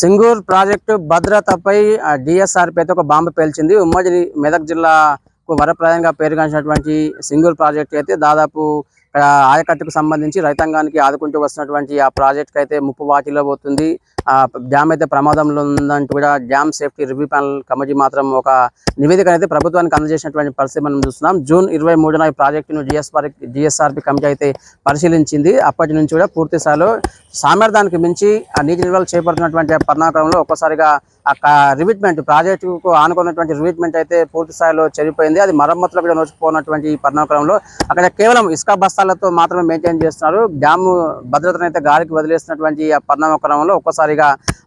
Singur project భద్రతపై డిఎస్ఆర్పి అయితే ఒక బాంబు పేల్చింది. ఉమ్మడి మెదక్ జిల్లాకు వరప్రదంగా పేరుగాంచినటువంటి సింగూర్ ప్రాజెక్ట్ అయితే దాదాపు ఆయకట్టుకు సంబంధించి రైతాంగానికి ఆదుకుంటూ వస్తున్నటువంటి ఆ ప్రాజెక్ట్ అయితే ముప్పు వాటిలో పోతుంది. డ్యామ్ అయితే ప్రమాదంలో ఉందంటూ కూడా dam safety review panel committee మాత్రం ఒక నివేదిక అయితే ప్రభుత్వానికి అందజేసినటువంటి పరిస్థితి మనం చూస్తున్నాం. జూన్ ఇరవై మూడున ఈ ప్రాజెక్టును జిఎస్ఆర్ జిఎస్ఆర్పి కమిటీ అయితే పరిశీలించింది. అప్పటి నుంచి కూడా పూర్తి స్థాయిలో సామర్థ్యానికి మించి ఆ నీటి నిల్వలు చేపడుతున్నటువంటి ఆ పరిణామక్రమంలో ఒక్కసారిగా ఆ రివిట్మెంట్ ప్రాజెక్టుకు ఆనుకున్నటువంటి రివిట్మెంట్ అయితే పూర్తి స్థాయిలో చెడిపోయింది. అది మరమ్మతులు కూడా నోచిపోయినటువంటి ఈ పరిణామక్రమంలో అక్కడ కేవలం ఇసుక బస్తాలతో మాత్రమే మెయింటైన్ చేస్తున్నారు. డ్యామ్ భద్రతను అయితే గాలికి వదిలేస్తున్నటువంటి ఆ పరిణామక్రమంలో ఒక్కసారి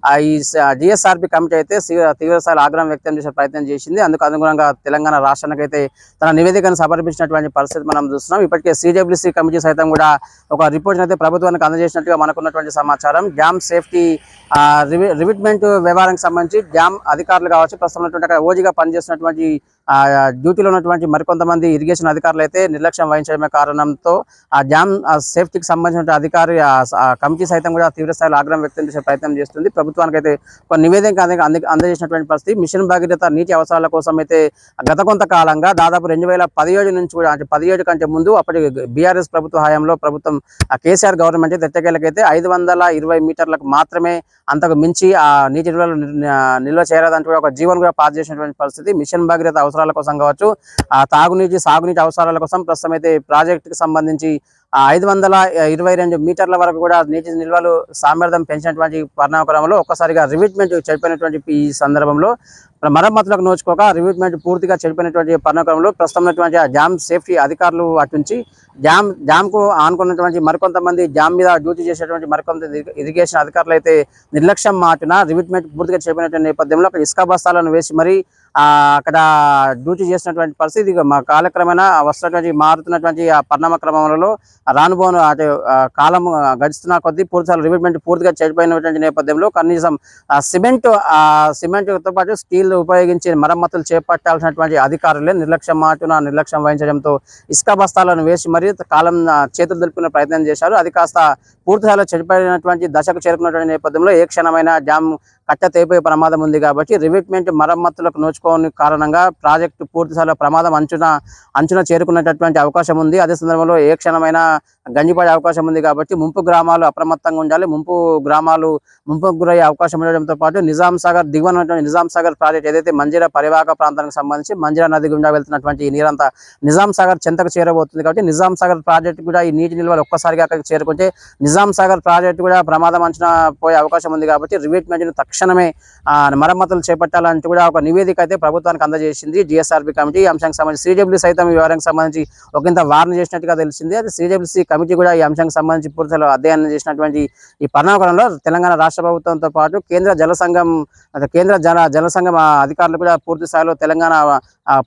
ఆ ఈ జిఎస్ఆర్పి కమిటీ అయితే తీవ్రస్థాయిలో ఆగ్రహం వ్యక్తం చేసే ప్రయత్నం చేసింది. అందుకు అనుగుణంగా తెలంగాణ రాష్ట్రానికి అయితే తన నివేదికను సమర్పించినటువంటి పరిస్థితి మనం చూస్తున్నాం. ఇప్పటికే సిడబ్ల్యూసీ కమిటీ సైతం కూడా ఒక రిపోర్ట్ అయితే ప్రభుత్వానికి అందజేసినట్టుగా మనకున్నటువంటి సమాచారం. డ్యామ్ సేఫ్టీ రివి- రివిట్మెంట్ వ్యవహారానికి సంబంధించి డ్యామ్ అధికారులు కావచ్చు ప్రస్తుతం ఉన్నటువంటి అక్కడ ఓజీగా పనిచేస్తున్నటువంటి డ్యూటీలో ఉన్నటువంటి మరికొంతమంది ఇరిగేషన్ అధికారులు అయితే నిర్లక్ష్యం వహించడమే కారణంతో ఆ డ్యామ్ సేఫ్టీకి సంబంధించిన అధికారి కమిటీ సైతం కూడా తీవ్రస్థాయిలో ఆగ్రహం వ్యక్తం చేసే ప్రయత్నం చేస్తుంది. ప్రభుత్వానికి అయితే కొన్ని నివేదిక అంద- అందజేసినటువంటి పరిస్థితి. మిషన్ భగీరథ నీటి అవసరాల కోసం అయితే గత కొంతకాలంగా దాదాపు రెండు వేల పదిహేడు నుంచి కూడా అంటే పదిహేడు కంటే ముందు అప్పటి బీఆర్ఎస్ ప్రభుత్వ హయాంలో ప్రభుత్వం కేసీఆర్ గవర్నమెంట్ అయితే ఐదు వందల ఇరవై మీటర్లకు మాత్రమే అంతకు మించి ఆ నీటి నిల్వలు నిల్వ చేరదంటూ ఒక జీవన్ కూడా పాస్ చేసినటువంటి పరిస్థితి. మిషన్ భగీరథ అవసరాల కోసం కావచ్చు ఆ తాగునీటి సాగునీటి అవసరాల కోసం ప్రస్తుతం అయితే ప్రాజెక్టుకి సంబంధించి ఐదు వందల ఇరవై రెండు మీటర్ల వరకు కూడా నీటి నిల్వలు సామర్థ్యం పెంచినటువంటి పరిణామక్రమంలో ఒక్కసారిగా రివిట్మెంట్ చెడిపోయినటువంటి ఈ సందర్భంలో మరమ్మతులకు నోచుకోక రివిట్మెంట్ పూర్తిగా చెడిపోయినటువంటి పరిణామక్రమంలో ప్రస్తుతం ఉన్నటువంటి డ్యామ్ సేఫ్టీ అధికారులు అటుంచి నుంచి డ్యామ్ డ్యామ్కు ఆనుకున్నటువంటి మరికొంతమంది డ్యామ్ మీద డ్యూటీ చేసేటువంటి మరికొంత ఇరిగేషన్ అధికారులు అయితే నిర్లక్ష్యం మాటిన రివిట్మెంట్ పూర్తిగా చెడిపోయినటువంటి నేపథ్యంలో అక్కడ ఇసుక బస్తాలను వేసి మరి అక్కడ డ్యూటీ చేసినటువంటి పరిస్థితి మా కాలక్రమేణా వస్తున్నటువంటి మారుతున్నటువంటి ఆ పరిణామ క్రమంలో రానుభవన అటు కాలం గడుస్తున్న కొద్దీ పూర్తి రివిట్మెంట్ పూర్తిగా చెడిపోయినటువంటి నేపథ్యంలో కనీసం సిమెంట్ సిమెంట్తో పాటు స్టీల్ ఉపయోగించి మరమ్మతులు చేపట్టాల్సినటువంటి అధికారులే నిర్లక్ష్యం మాటున నిర్లక్ష్యం వహించడంతో ఇసుక బస్తాలను వేసి మరియు కాలం చేతులు దులుపుకునే ప్రయత్నం చేశారు. అది కాస్త పూర్తిస్థాయిలో చెడిపోయినటువంటి దశకు చేరుకున్నటువంటి నేపథ్యంలో ఏ క్షణమైన డ్యామ్ కట్ట తెగిపోయే ప్రమాదం ఉంది కాబట్టి రివిట్మెంట్ మరమ్మతులకు నోచుకోని కారణంగా ప్రాజెక్టు పూర్తిస్థాయిలో ప్రమాదం అంచున అంచున చేరుకునేటటువంటి అవకాశం ఉంది. అదే సందర్భంలో ఏ క్షణమైనా గంజిపడే అవకాశం ఉంది కాబట్టి ముంపు గ్రామాలు అప్రమత్తంగా ఉండాలి. ముంపు గ్రామాలు ముంపు గురయ్యే అవకాశం ఉండడంతో పాటు నిజాం సాగర్ దిగువన నిజాం సాగర్ ప్రాజెక్ట్ ఏదైతే మంజిరా పరివాహక ప్రాంతానికి సంబంధించి మంజీర నది గుండా వెళ్తున్నటువంటి ఈ నీరంతా నిజాం సాగర్ చెంతకు చేరబోతుంది కాబట్టి నిజాం సాగర్ ప్రాజెక్ట్ కూడా ఈ నీటి నిల్వలు ఒక్కసారిగా అక్కడికి చేరుకుంటే నిజాం సాగర్ ప్రాజెక్ట్ కూడా ప్రమాదం అంచనా పోయే అవకాశం ఉంది కాబట్టి రివిట్మెంట్ తక్షణమే ఆ, మరమ్మతులు చేపట్టాలంటూ కూడా ఒక నివేదిక అయితే ప్రభుత్వానికి అందజేసింది. జిఎస్ఆర్బి కమిటీ ఈ అంశానికి సంబంధించి సిడబ్ల్యూ సైతం ఈ వివరానికి సంబంధించి ఒకంత వార్న్ చేసినట్టుగా తెలిసింది. అది సిడబ్ల్యూసీ కమిటీ కూడా ఈ అంశానికి సంబంధించి పూర్తిలో అధ్యయనం చేసినటువంటి ఈ పరిణామక్రమంలో తెలంగాణ రాష్ట్ర ప్రభుత్వంతో పాటు కేంద్ర జల సంఘం కేంద్ర జల జల సంఘం అధికారులు కూడా పూర్తి స్థాయిలో తెలంగాణ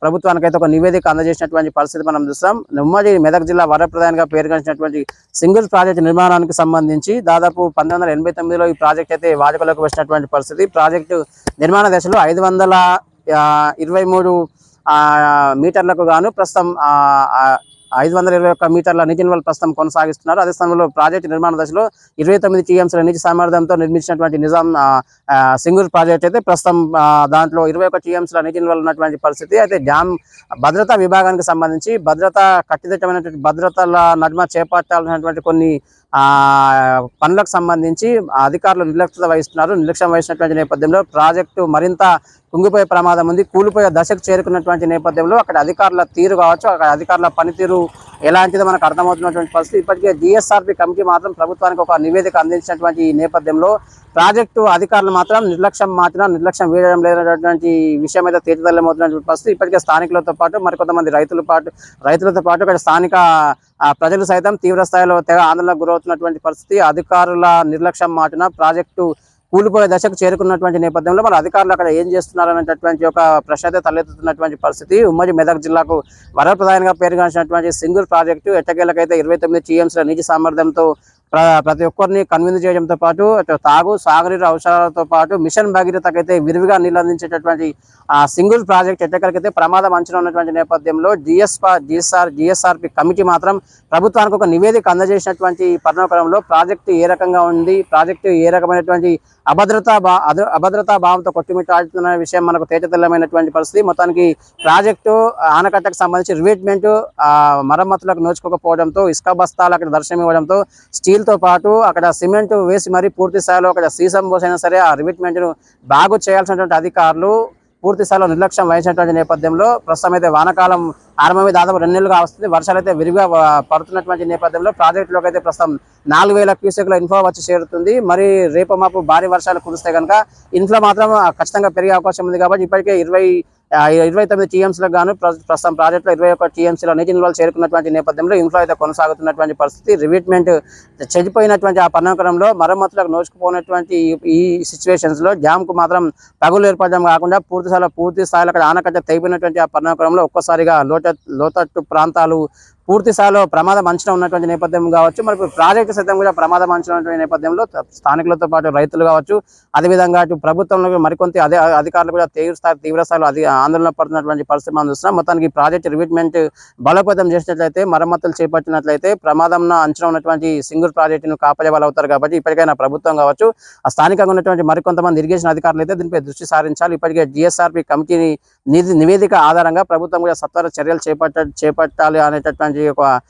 ప్రభుత్వానికైతే ప్రభుత్వానికి అయితే ఒక నివేదిక అందజేసినటువంటి పరిస్థితి మనం చూస్తాం ఉమ్మడి మెదక్ జిల్లా వరప్రధానిగా పేరుగాంచినటువంటి సింగిల్ ప్రాజెక్ట్ నిర్మాణానికి సంబంధించి దాదాపు పంతొమ్మిది వందల ఎనభై తొమ్మిదిలో ఈ ప్రాజెక్ట్ అయితే వాడుకలోకి వచ్చినటువంటి పరిస్థితి. ప్రాజెక్టు నిర్మాణ దశలో ఐదు వందల ఇరవై మూడు మీటర్లకు గాను ప్రస్తుతం ఐదు వందల ఇరవై ఒక్క మీటర్ల నీటి నిల్వలు ప్రస్తుతం కొనసాగిస్తున్నారు. అదే సమయంలో ప్రాజెక్టు నిర్మాణ దశలో ఇరవై తొమ్మిది టీఎంసీల నీటి సామర్థ్యంతో నిర్మించినటువంటి నిజాం ఆ, సింగూర్ ప్రాజెక్ట్ అయితే ప్రస్తుతం దాంట్లో ఇరవై ఒక టీఎంసీల నీటి నిల్వలు ఉన్నటువంటి పరిస్థితి. అయితే డ్యామ్ భద్రతా విభాగానికి సంబంధించి భద్రత కట్టుదిట్టమైనటువంటి భద్రతల నడుమ చేపట్టాల్సినటువంటి కొన్ని పనులకు సంబంధించి అధికారులు నిర్లక్ష్యత వహిస్తున్నారు. నిర్లక్ష్యం వహిస్తున్నటువంటి నేపథ్యంలో ప్రాజెక్టు మరింత కుంగిపోయే ప్రమాదం ఉంది. కూలిపోయే దశకు చేరుకున్నటువంటి నేపథ్యంలో అక్కడ అధికారుల తీరు కావచ్చు అక్కడ అధికారుల పనితీరు ఎలాంటిదో మనకు అర్థమవుతున్నటువంటి పరిస్థితి. ఇప్పటికే జిఎస్ఆర్పి కమిటీ మాత్రం ప్రభుత్వానికి ఒక నివేదిక అందించినటువంటి ఈ నేపథ్యంలో ప్రాజెక్టు అధికారులు మాత్రం నిర్లక్ష్యం మాత్రం నిర్లక్ష్యం వేయడం లేనటువంటి విషయం అయితే తీర్చిదల్లమవుతున్నటువంటి పరిస్థితి ఇప్పటికే స్థానికులతో పాటు మరికొంతమంది రైతుల పాటు రైతులతో పాటు ఇక్కడ స్థానిక ఆ, ప్రజలు సైతం తీవ్ర స్థాయిలో తెగ ఆందోళనకు గురవుతున్నటువంటి పరిస్థితి. అధికారుల నిర్లక్ష్యం మాటున ప్రాజెక్టు కూలిపోయే దశకు చేరుకున్నటువంటి నేపథ్యంలో మన అధికారులు అక్కడ ఏం చేస్తున్నారు అనేటటువంటి ఒక ప్రశ్న అయితే తలెత్తుతున్నటువంటి పరిస్థితి. ఉమ్మడి మెదక్ జిల్లాకు వరప్రధానంగా పేరుగాంచినటువంటి సింగిల్ ప్రాజెక్టు ఎట్టకేలకైతే ఇరవై తొమ్మిది టీఎంసీల నీటి సామర్థ్యంతో ప్రతి ఒక్కరిని కన్విన్స్ చేయడంతో పాటు తాగు సాగునీరు అవసరాలతో పాటు మిషన్ భగీరథకైతే విరివిగా నీళ్ళు అందించేటటువంటి ఆ సింగిల్ ప్రాజెక్ట్ ఎట్టకలకైతే ప్రమాదం అంచనా ఉన్నటువంటి నేపథ్యంలో జిఎస్ జిఎస్ఆర్ జిఎస్ఆర్పి కమిటీ మాత్రం ప్రభుత్వానికి ఒక నివేదిక అందజేసినటువంటి పరిణామక్రమంలో ప్రాజెక్టు ఏ రకంగా ఉంది ప్రాజెక్టు ఏ రకమైనటువంటి అభద్రతా భా అభద్రతా భావంతో కొట్టుమిట్టాడుతున్న విషయం మనకు తేటతెల్లమైనటువంటి పరిస్థితి. మొత్తానికి ప్రాజెక్టు ఆనకట్టకు సంబంధించి రివేట్మెంట్ మరమ్మతులకు నోచుకోకపోవడంతో ఇసుక బస్తాలు అక్కడ దర్శనం ఇవ్వడంతో స్టీల్ తో పాటు అక్కడ సిమెంట్ వేసి మరీ పూర్తి స్థాయిలో అక్కడ సీసం పోసైనా సరే ఆ రివిట్మెంట్ను బాగు చేయాల్సినటువంటి అధికారులు పూర్తి స్థాయిలో నిర్లక్ష్యం వహించినటువంటి నేపథ్యంలో ప్రస్తుతం అయితే వానాకాలం ఆరంభమే దాదాపు రెండు నెలలుగా వస్తుంది. వర్షాలు అయితే విరిగా పడుతున్నటువంటి నేపథ్యంలో ప్రాజెక్టులోకి అయితే ప్రస్తుతం నాలుగు వేల క్యూసెక్ల ఇన్ఫ్లో వచ్చి చేరుతుంది. మరి రేపు మాపు భారీ వర్షాలు కురిస్తే కనుక ఇన్ఫ్లో మాత్రం ఖచ్చితంగా పెరిగే అవకాశం ఉంది కాబట్టి ఇప్పటికే ఇరవై ఇరవై తొమ్మిది టీఎంసీలకు గాను ప్రస్తుతం ప్రాజెక్టులో ఇరవై ఒక్క టీఎంసీలో నీటి నిల్వలు చేరుకున్నటువంటి నేపథ్యంలో ఇంట్లో అయితే కొనసాగుతున్నటువంటి పరిస్థితి. రివిట్మెంట్ చెడిపోయినటువంటి ఆ పర్ణాకరంలో మరమ్మతులకు నోచుకుపోయినటువంటి ఈ- సిచ్యువేషన్స్లో సిచ్యువేషన్స్లో కు మాత్రం పగులు ఏర్పడడం కాకుండా పూర్తి స్థాయిలో పూర్తి స్థాయిలో అక్కడ ఆనకట్ట తెగిపోయినటువంటి ఆ పర్ణాకరంలో ఒక్కసారిగా లోట లోతట్టు ప్రాంతాలు పూర్తి స్థాయిలో ప్రమాదం అంచనా ఉన్నటువంటి నేపథ్యం కావచ్చు మరి ప్రాజెక్టు సైతం కూడా ప్రమాదం అంచనా ఉన్నటువంటి నేపథ్యంలో స్థానికులతో పాటు రైతులు కావచ్చు అదేవిధంగా అటు ప్రభుత్వంలో మరికొంత అదే అధికారులు కూడా తీవ్ర స్థాయి తీవ్ర స్థాయిలో అధి ఆందోళన పడుతున్నటువంటి పరిస్థితి మనం చూస్తున్నాం. మొత్తానికి ప్రాజెక్టు ప్రాజెక్ట్ రివిట్మెంట్ బలోపేతం చేసినట్లయితే మరమ్మతులు చేపట్టినట్లయితే ప్రమాదం అంచనా ఉన్నటువంటి సింగిల్ ప్రాజెక్టును కాపాడేవాళ్ళు అవుతారు కాబట్టి ఇప్పటికైనా ప్రభుత్వం కావచ్చు ఆ స్థానికంగా ఉన్నటువంటి మరికొంతమంది ఇరిగేషన్ అధికారులు అయితే దీనిపై దృష్టి సారించాలి. ఇప్పటికే జిఎస్ఆర్పి కమిటీని నిధి నివేదిక ఆధారంగా ప్రభుత్వం కూడా సత్వర చర్యలు చేపట్ట చేపట్టాలి అనేటటువంటి ఒక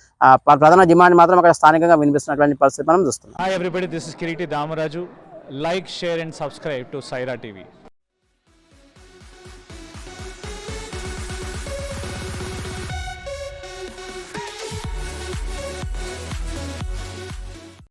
ప్రధాన డిమాండ్ మాత్రం అక్కడ స్థానికంగా వినిపిస్తున్నటువంటి పరిస్థితి మనం చూస్తున్నాం. Everybody this is Damaraju like share and subscribe to Saira TV